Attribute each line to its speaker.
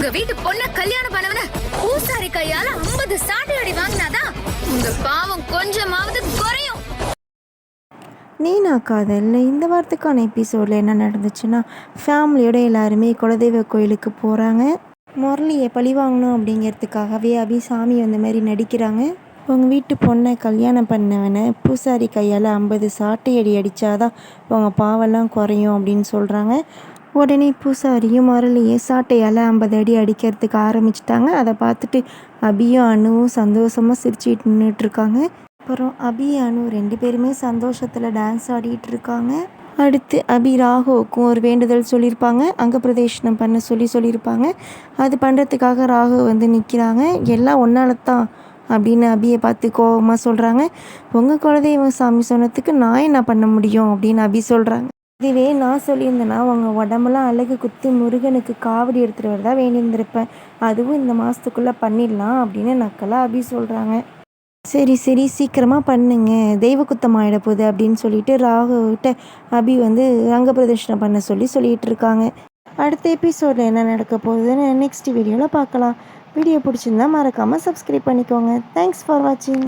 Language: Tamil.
Speaker 1: உங்க வீட்டு பொண்ண கல்யாணம் பண்ணவன பூசாரி கையால 50 சாட்டை அடி வாங்கினாதான் உங்க பாவம் கொஞ்சமாவது குறையும்.
Speaker 2: நீனா காதலில் இந்த வாரத்துக்கான எபிசோடில் என்ன நடந்துச்சுன்னா ஃபேமிலியோட எல்லாருமே குலதெய்வ கோயிலுக்கு போகிறாங்க முரளியை பழி வாங்கணும் அப்படிங்கிறதுக்காகவே அபி சாமி அந்த மாதிரி நடிக்கிறாங்க. உங்கள் வீட்டு பொண்ணை கல்யாணம் பண்ணவனை பூசாரி கையால் ஐம்பது சாட்டை அடி அடித்தாதான் உங்கள் பாவெல்லாம் குறையும் அப்படின்னு சொல்கிறாங்க உடனே பூசாரியும் முரளியும் சாட்டையால் ஐம்பது அடி அடிக்கிறதுக்கு ஆரம்பிச்சிட்டாங்க. அதை பார்த்துட்டு அபியும் அணுவும் சந்தோஷமாக சிரிச்சிட்டு நின்றுட்டுருக்காங்க அப்புறம் அபி அனு ரெண்டு பேருமே சந்தோஷத்தில் டான்ஸ் ஆடிட்டு இருக்காங்க அடுத்து அபி ராகுவுக்கும் ஒரு வேண்டுதல் சொல்லியிருப்பாங்க. அங்க பிரதேஷனம் பண்ண சொல்லி சொல்லியிருப்பாங்க. அது பண்ணுறதுக்காக ராகு வந்து நிற்கிறாங்க எல்லாம் ஒன்றால தான் அப்படின்னு அபியை பார்த்து கோபமாக சொல்கிறாங்க உங்கள் குலதெய்வம் சாமி சொன்னதுக்கு நான் என்ன பண்ண முடியும்? அப்படின்னு அபி சொல்கிறாங்க இதுவே நான் சொல்லியிருந்தேன்னா உங்கள் உடம்பெல்லாம் அழகு குத்தி முருகனுக்கு காவடி எடுத்துகிட்டு வரதா வேண்டியிருந்திருப்பேன். அதுவும் இந்த மாதத்துக்குள்ளே பண்ணிடலாம் அப்படின்னு நக்கலாக அபி சொல்கிறாங்க சரி சரி சீக்கிரமாக பண்ணுங்க. தெய்வ குத்தம் ஆகிடப்போகுது போகுது அப்படின்னு சொல்லிட்டு ராகுவிட்ட அபி வந்து ரங்க பிரதர்ஷனம் பண்ண சொல்லி சொல்லிட்டு இருக்காங்க அடுத்த எபிசோடில் என்ன நடக்க போகுதுன்னு நெக்ஸ்ட் வீடியோவில் பார்க்கலாம். வீடியோ பிடிச்சிருந்தா மறக்காமல் சப்ஸ்கிரைப் பண்ணிக்கோங்க. தேங்க்ஸ் ஃபார் வாட்சிங்